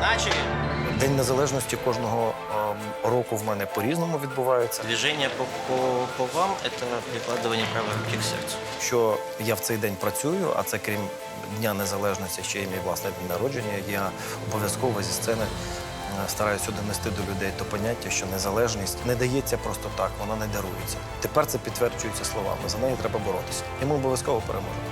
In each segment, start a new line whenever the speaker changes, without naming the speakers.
Начали.
День незалежності кожного ем, року в мене по-різному відбувається.
Движение по, по, по вам – это прикладывание правой руки к сердцу.
Що я в цей день працюю, а це крім Дня Незалежності, ще й мій власний день народження. Я обов'язково зі сцени е, стараюся донести до людей то поняття, що незалежність не дається просто так, вона не дарується. Тепер це підтверджується словами. За неї треба боротися. І ми обов'язково переможемо.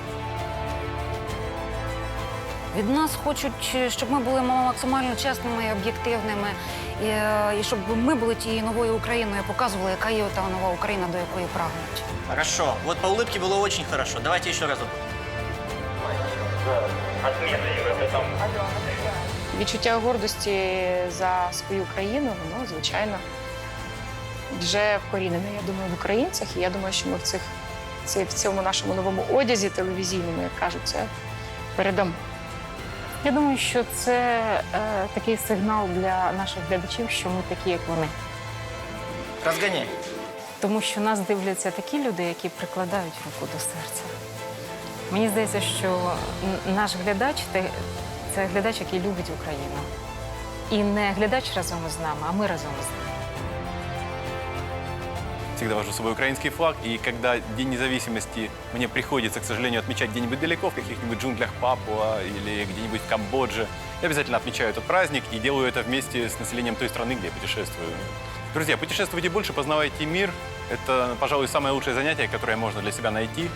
Від нас хочуть, щоб ми були максимально чесними і об'єктивними, і, е, і щоб ми були тією новою Україною, показували, яка є та нова Україна, до якої прагнуть.
Хорошо. Вот по улыбке было очень хорошо. Давайте еще разок.
Відчуття гордості за свою країну, воно, звичайно, вже вкорінене, я думаю, в українцях. І я думаю, що ми в цих в цьому нашому новому одязі телевізійному, як кажуть, це передамо.
Я думаю, що це е, такий сигнал для наших глядачів, що ми такі, як вони.
Розганяй.
Тому що нас дивляться такі люди, які прикладають руку до серця. Мені здається, що наш глядач це глядач, який любить Україну. І не глядач разом із нами, а ми разом із ними.
Всегда вожу с собой украинский флаг, и когда День независимости мне приходится, к сожалению, отмечать где-нибудь далеко, в каких-нибудь джунглях Папуа или где-нибудь в Камбодже, я обязательно отмечаю этот праздник и делаю это вместе с населением той страны, где я путешествую. Друзья, путешествуйте больше, познавайте мир. Это, пожалуй, самое лучшее занятие, которое можно для себя найти.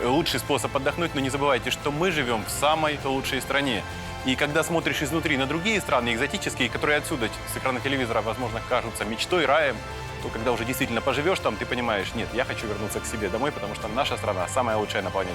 Лучший способ отдохнуть, но не забывайте, что мы живем в самой лучшей стране. И когда смотришь изнутри на другие страны, экзотические, которые отсюда, с экрана телевизора, возможно, кажутся мечтой, раем, то когда уже действительно поживешь там, ты понимаешь, нет, я хочу вернуться к себе домой, потому что наша страна самая лучшая на планете.